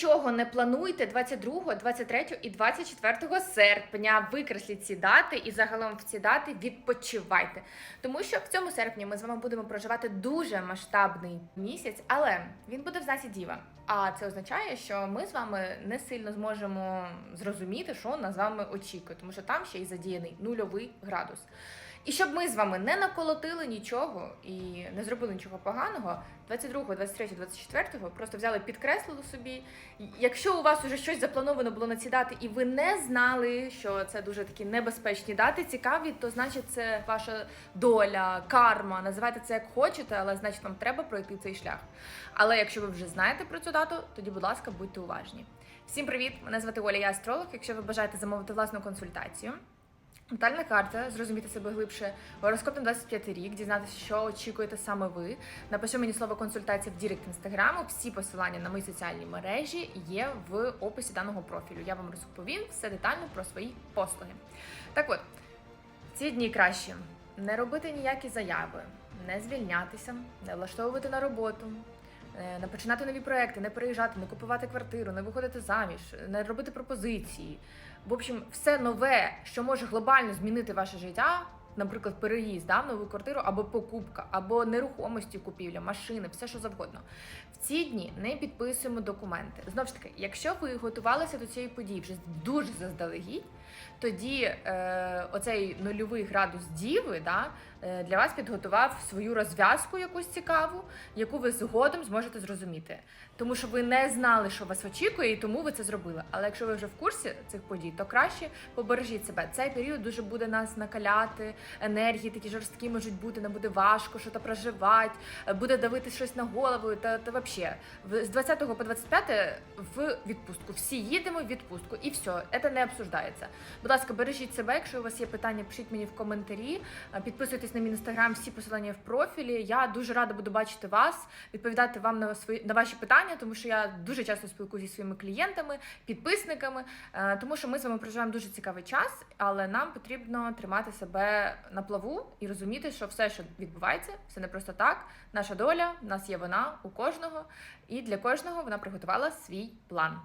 нічого не плануйте 22, 23 і 24 серпня. Викресліть ці дати і загалом в ці дати відпочивайте. Тому що в цьому серпні ми з вами будемо проживати дуже масштабний місяць, але він буде в знаці діва. А це означає, що ми з вами не сильно зможемо зрозуміти, що нас з вами очікує, тому що там ще й задіяний нульовий градус. І щоб ми з вами не наколотили нічого і не зробили нічого поганого, 22, 23, 24 просто взяли, підкреслили собі. Якщо у вас уже щось заплановано було на ці дати, і ви не знали, що це дуже такі небезпечні дати, цікаві, то значить це ваша доля, карма. Називайте це як хочете, але значить вам треба пройти цей шлях. Але якщо ви вже знаєте про цю дату, тоді, будь ласка, будьте уважні. Всім привіт! Мене звати Оля, я астролог. Якщо ви бажаєте замовити власну консультацію. Натальна карта, зрозуміти себе глибше, гороскоп на 25 рік, дізнатися, що очікуєте саме ви. Напиши мені слово консультація в Дірект інстаграму. Всі посилання на мої соціальні мережі є в описі даного профілю. Я вам розповім все детально про свої послуги. Так от, ці дні краще не робити ніякі заяви, не звільнятися, не влаштовувати на роботу. Е, Не починати нові проекти, не переїжджати, не купувати квартиру, не виходити заміж, не робити пропозиції. В общем, все нове, що може глобально змінити ваше життя, наприклад, переїзд да, в нову квартиру, або покупка, або нерухомості купівля, машини, все що завгодно. В ці дні не підписуємо документи. Знову ж таки, якщо ви готувалися до цієї події вже дуже заздалегідь, тоді е, оцей нульовий градус діви да, для вас підготував свою розв'язку якусь цікаву, яку ви згодом зможете зрозуміти. Тому що ви не знали, що вас очікує, і тому ви це зробили. Але якщо ви вже в курсі цих подій, то краще побережіть себе. Цей період дуже буде нас накаляти, енергії такі жорсткі можуть бути, нам буде важко що то проживати, е, буде давити щось на голову. Та, та взагалі, з 20 по 25 в відпустку. Всі їдемо в відпустку, і все, це не обсуждається. Будь ласка, бережіть себе. Якщо у вас є питання, пишіть мені в коментарі. Е, Підписуйтесь на мій інстаграм, всі посилання в профілі. Я дуже рада буду бачити вас, відповідати вам на свої на ваші питання, тому що я дуже часто спілкуюся зі своїми клієнтами, підписниками, е, тому що ми з вами проживаємо дуже цікавий час, але нам потрібно тримати себе на плаву і розуміти, що все, що відбувається, все не просто так. Наша доля, в нас є вона у кожного, і для кожного вона приготувала свій план.